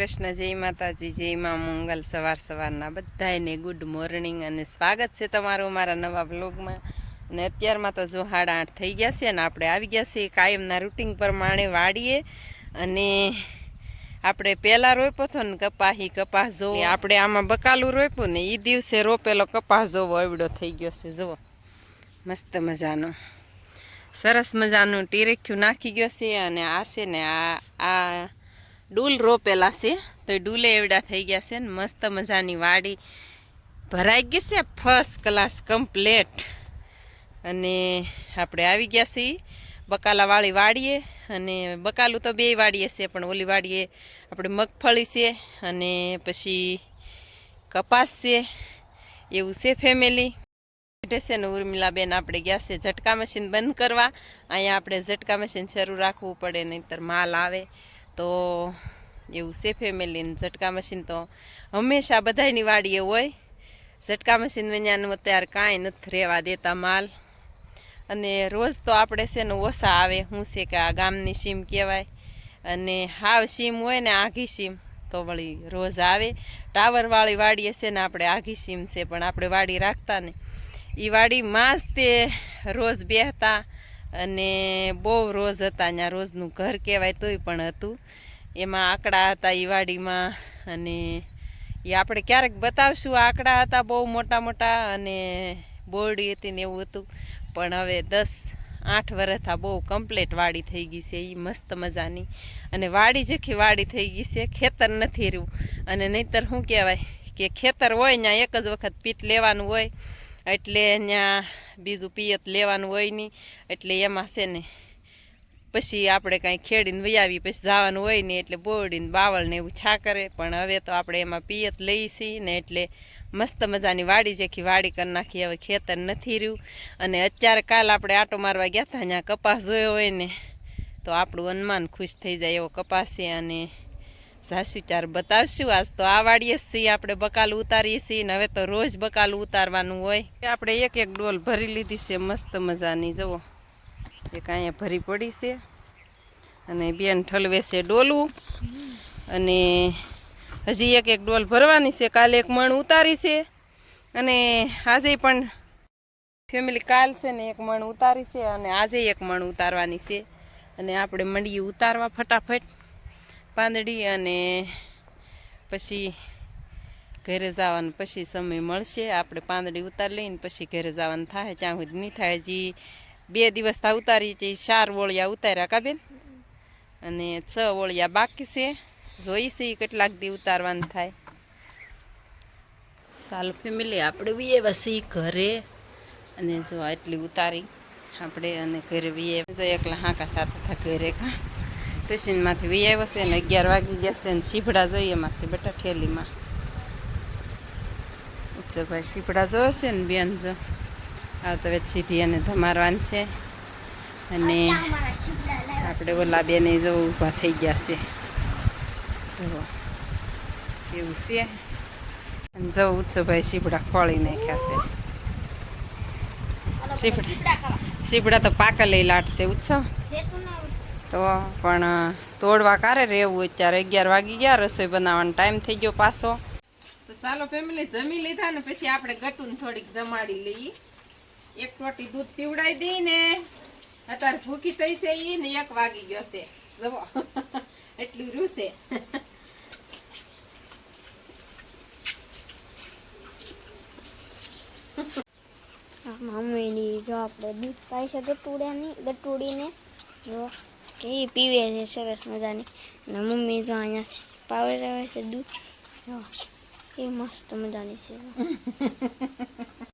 કૃષ્ણ, જય માતાજી, જય મા મંગલ, સવાર સવારના બધાને ગુડ મોર્નિંગ અને સ્વાગત છે તમારું મારા નવા બ્લોગમાં અને અત્યારમાં તો જો સાડા આઠ થઈ ગયા છે અને આપણે આવી ગયા છીએ કાયમના રૂટિંગ પ્રમાણે વાડીએ. અને આપણે પહેલાં રોપ્યો હતો ને કપાહી કપાસ જોવો. આપણે આમાં બકાલું રોપ્યું ને એ દિવસે રોપેલો કપાસ જોવો અવડો થઈ ગયો છે જુઓ મસ્ત મજાનો. સરસ મજાનું ટીરેખ્યું નાખી ગયો છે અને આ છે ને આ આ ડૂલ રોપેલા છે. તો ડૂલે એવડા થઈ ગયા છે ને મસ્ત મજાની વાડી ભરાઈ ગઈ છે. ફર્સ્ટ ક્લાસ કમ્પ્લેટ અને આપણે આવી ગયા છીએ બકાલાવાળી વાડીએ. અને બકાલું તો બે વાડીએ છે, પણ ઓલી વાડીએ આપણે મગફળી છે અને પછી કપાસ છે. એવું છે ફેમિલી છે ને ઉર્મિલાબેન આપણે ગયા છે ઝટકા મશીન બંધ કરવા. અહીંયા આપણે ઝટકા મશીન શરૂ રાખવું પડે, નહીંતર માલ આવે. તો એવું છે ફેમિલીને ઝટકા મશીન તો હંમેશા બધાયની વાડીએ હોય. ઝટકા મશીન વિજ્ઞાન અત્યારે કાંઈ નથી રહેવા દેતા માલ. અને રોજ તો આપણે છે ને ઓછા આવે શું છે કે આ ગામની સીમ કહેવાય. અને હાવ સીમ હોય ને આઘી સીમ તો વળી રોજ આવે. ટાવરવાળી વાડીએ છે ને આપણે આઘી સીમ છે, પણ આપણે વાડી રાખતા ને એ વાડીમાં જ તે રોજ બેહતા અને બહુ રોજ હતા ત્યાં રોજનું ઘર કહેવાય તોય પણ હતું. એમાં આંકડા હતા એ વાડીમાં અને એ આપણે ક્યારેક બતાવશું આંકડા હતા બહુ મોટા મોટા અને બોરડી હતી ને એવું હતું. પણ હવે દસ આઠ વર્ષ આ બહુ કમ્પ્લેટ વાડી થઈ ગઈ છે એ મસ્ત મજાની. અને વાડી જેખી વાડી થઈ ગઈ છે, ખેતર નથી રહ્યું. અને નહીંતર શું કહેવાય કે ખેતર હોય ત્યાં એક જ વખત પીત લેવાનું હોય. એટલે અહીંયા બીજું પિયત લેવાનું હોય નહીં એટલે એમાં છે ને, પછી આપણે કાંઈ ખેડીને વૈયાવી પછી જવાનું હોય ને, એટલે બોરડીને બાવળ ને એવું છા કરે. પણ હવે તો આપણે એમાં પિયત લઈ છીએ ને એટલે મસ્ત મજાની વાડી જેખી વાડી કરી નાખી. હવે ખેતર નથી રહ્યું. અને અત્યારે કાલ આપણે આટો મારવા ગયા હતા ત્યાં કપાસ જોયો હોય ને, તો આપણું અનુમાન ખુશ થઈ જાય એવો કપાસ છે. અને સાસુ ચાર બતાવશું. આજ તો આ વાડીએ જ છીએ, આપણે બકાલ ઉતારીએ છીએ, ને હવે તો રોજ બકાલ ઉતારવાનું હોય. આપણે એક એક ડોલ ભરી લીધી છે, મસ્ત મજાની. જુઓ, એક અહીંયા ભરી પડી છે. અને બેન ઠલવે છે ડોલું. અને હજી એક એક ડોલ ભરવાની છે, કાલે એક મણ ઉતારી છે. અને આજે પણ ફેમિલી કાલ છે ને એક મણ ઉતારી છે, અને આજે એક મણ ઉતારવાની છે. અને આપણે મંડીએ ઉતારવા ફટાફટ. પાંદડી અને પછી ઘરે જવાનું પછી સમય મળશે. આપણે પાંદડી ઉતારી લઈને પછી ઘરે જવાનું થાય. ત્યાં સુધી નહીં થાય. હજી બે દિવસ તા ઉતારી છે. ચાર ઓળિયા ઉતાર્યા કાબેન અને છ ઓળિયા બાકી છે. જોઈ કેટલાક દી ઉતારવાનું થાય. સાલ ફેમિલી, આપણે બી એવા ઘરે. અને જો આટલી ઉતારી. આપણે અને ઘરે બી એકલા હાંકા થતા હતા ઘરે કા. ટ્યુશનમાંથી વી આવ્યો છે ને અગિયાર વાગી ગયા છે ને શીભડા જોઈએ એમાં છે બેટા ઠેલીમાં. ઉચ્ચો ભાઈ શીપડા જોવે છે ને બેન જો આ તો હવે સીધી અને ધમારવાન છે. અને આપણે ઓલા બેને જો ઊભા થઈ ગયા છે. જો એવું છે? અને જો ઉચ્ચો ભાઈ સીભડા ખોળી નાખ્યા છે. શીપડા શીપડા તો પાકા લઈ લાટશે ઉચ્ચો તો પણ તોડવા કારે રહેવું અત્યારે? અગિયાર વાગી ગયા રસોઈ બનાવવાનો ટાઈમ થઈ ગયો પાછો. તો ચાલો ફેમિલી જમી લીધા ને પછી આપણે ગટુન થોડીક જમાડી લઈએ. એક ટોટી દૂધ પીવડાવી દઈ ને અત્યારે ભૂખી થઈ છે એ ને એક વાગી ગયો છે. જવો એટલું રૂસે મમ્મીની જો આપણે દૂધ પાઈ છે ગટુડાની ગટુડીને જો એ પીવે છે, સરસ મજાની. અને મમ્મી તો અહીંયા પાવે રહે છે, દૂધ. એ મસ્ત મજાની છે.